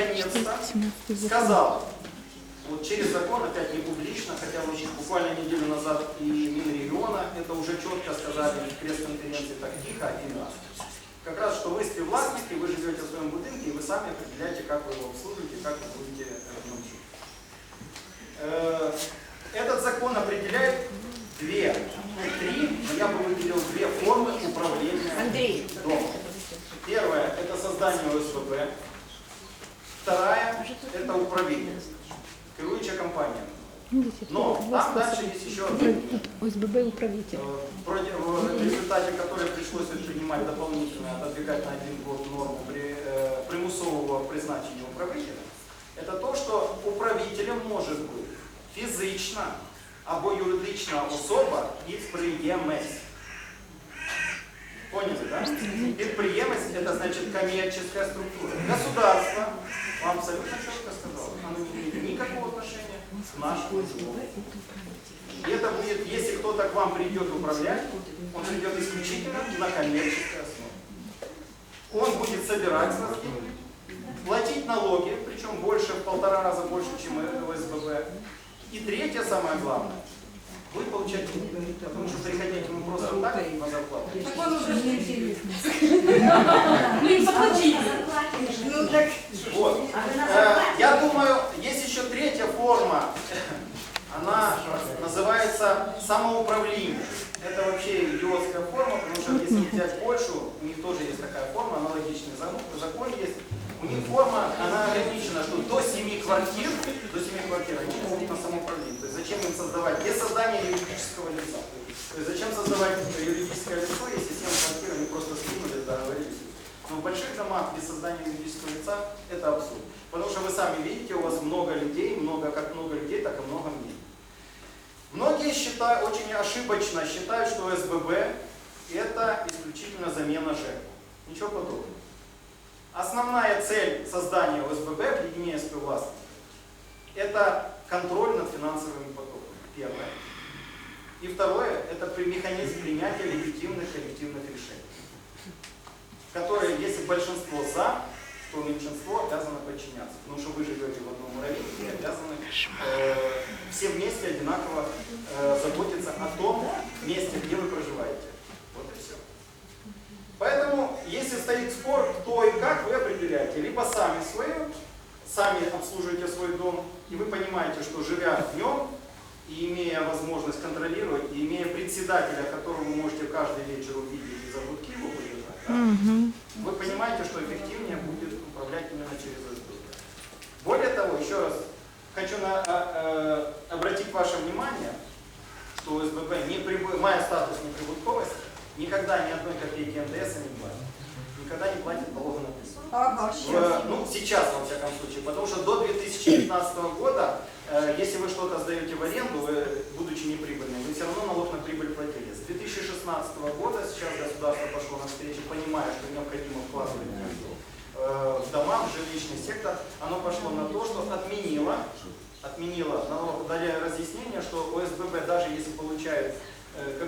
наконец-то сказал, вот через закон, опять не публично, хотя вот буквально неделю назад и Минрегиона это уже четко сказали в пресс-конференции так тихо один раз. Как раз, что вы співвласники, вы живете в своем будинке, и вы сами определяете, как вы его обслуживаете, как вы будете э, в нем жить. Э, Этот закон определяет две, три, но я бы выделил две формы управления Андрей. домом. Первое – это создание ОСББ. Вторая – это управление, керуючая компания. Но там дальше есть еще ОСББ управитель. Э, Вроде в результате которой пришлось принимать дополнительно, отодвигать на один год норму при, э, примусового призначения управителя, это то, что управителем может быть фізична або юридична особа підприємець. Поняли, да? Підприємець это значит коммерческая структура. Государство, вам абсолютно четко сказал, оно не имеет никакого отношения к нашему живому. И это будет, если кто-то к вам придет управлять, он придет исключительно на коммерческой основе. Он будет собирать налоги, платить налоги, причем больше, в полтора раза больше, чем ОСББ. И третье, самое главное, будет получать деньги, потому что приходить ему просто так на зарплату. Так он уже не интересно. Блин, заплатили. Ну так, Вот. Э, Я думаю, есть еще третья форма. Она называется самоуправление. Это вообще идиотская форма, потому что если взять Польшу, у них тоже есть такая форма, аналогичный закон, закон есть. У них форма, она ограничена, что до 7 квартир, до 7 квартир они могут на самоуправление. То есть зачем им создавать, без создания юридического лица. То есть зачем создавать юридическое лицо, если 7 квартир они просто скинули, договорились. Но в больших домах без создания юридического лица это абсурд. Потому что вы сами видите, у вас много людей, много, как много людей, так и много мнений. Многие считают, очень ошибочно считают, что СББ это исключительно замена ЖЭК. Ничего подобного. Основная цель создания ОСББ, объединения співвласників, это контроль над финансовыми потоками. Первое. И второе, это механизм принятия легитимных коллективных решений которые, если большинство за, то меньшинство обязано подчиняться. Потому что вы живете в одном районе и обязаны э, все вместе одинаково э, заботиться о том месте, где вы проживаете. Вот и все. Поэтому, если стоит спор, кто и как, вы определяете. Либо сами свое, сами обслуживаете свой дом, и вы понимаете, что живя в нем, и имея возможность контролировать, и имея председателя, которого вы можете каждый вечер увидеть и за грудки его подержать, да, вы понимаете, что эффективнее будет управлять именно через СББ. Более того, еще раз хочу на- э, обратить ваше внимание, что СББ, не прибы- мая статус неприбытковости, никогда ни одной копейки НДС не платит. Никогда не платит налога на прибыль. ага, В- ну, сейчас, во всяком случае, потому что до 2015 года, э, если вы что-то сдаете в аренду, вы, будучи неприбыльным, вы все равно налог на прибыль платили. С 2016 года сейчас государство пошло навстречу, понимая, что необходимо вкладывать э, в дома, в жилищный сектор, оно пошло на то, что отменило, отменило налог, дали разъяснение, что ОСББ, даже если получает э,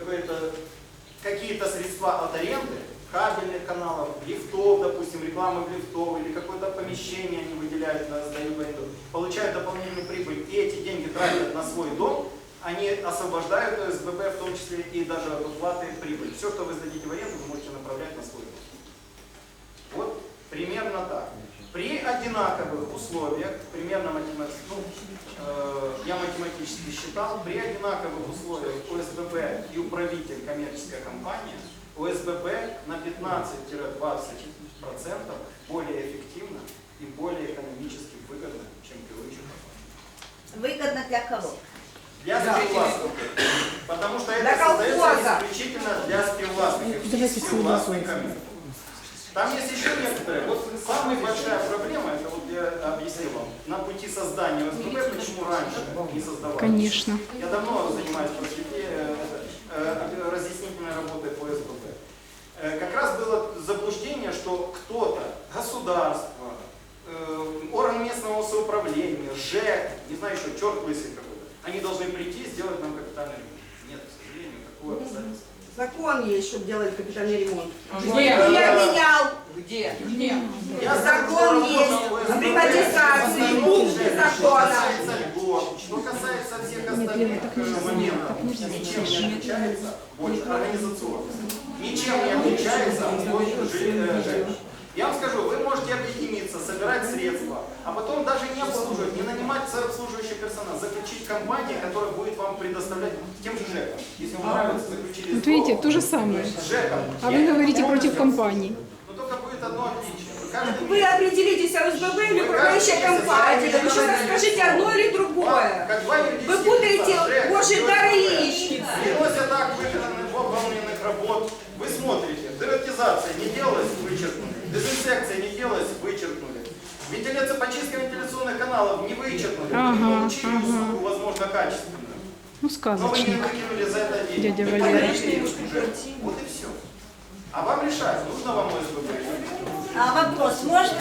какие-то средства от аренды, кабельных каналов, лифтов, допустим, рекламы в лифтов или какое-то помещение они выделяют, сдают в аренду, получают дополнительную прибыль и эти деньги тратят на свой дом, они освобождают СББ в том числе и даже от уплаты прибыли. Все, что вы сдадите в аренду, вы можете направлять на свой дом. Вот примерно так. При одинаковых условиях, примерно математически, ну, э, я математически считал, при одинаковых условиях ОСББ и управитель коммерческая компания, ОСББ на 15-20% более эффективно и более экономически выгодно, чем керующая компания. выгодно для кого? Для співвласників. Потому что это Для создается колхоза. исключительно для співвласників. Давайте співвласниками. Там есть еще некоторые. Вот самая большая проблема, это вот я объяснил вам, на пути создания ОСББ, почему раньше не создавали. Конечно. Я давно занимаюсь просвете- э, э, разъяснительной работой по СББ. Э, Как раз было заблуждение, что кто-то, государство, э, орган местного самоуправления, ЖЭК, не знаю еще, черт лысый какой-то, они должны прийти и сделать нам капитальный Закон есть, чтобы делать капитальный ремонт. Где? Ну, я менял. Где? Где? Закон есть. ОСББ приватизации, пункты Что закона. что касается всех остальных э, моментов, ничем не отличается больше организационно. Ничем не отличается от ЖЭК. Я вам скажу, вы можете объединиться, собирать средства, а потом даже не обслуживать, не нанимать обслуживающий персонал, заключить компанию, которая будет вам предоставлять тем же ЖЭКом. Если вам нравится, заключили Вот видите, то же самое. с ЖЭКом. А вы говорите против компаний. Но только будет одно отличие. Каждый Вы определитесь, ОСББ или управляющая компания. Вы сейчас скажите одно или другое. Как два юридических Вы путаете лица, ЖЭК, Божьи ЖЭК, дары ЖЭК. яичницы. Приносят акт выполненных возможно, качественную. Ну, Но вы не сказочник. выкинули за это деньги. Дядя Валера. уже. Вот и все. А вам решать, нужно вам ОСББ. А вопрос можно?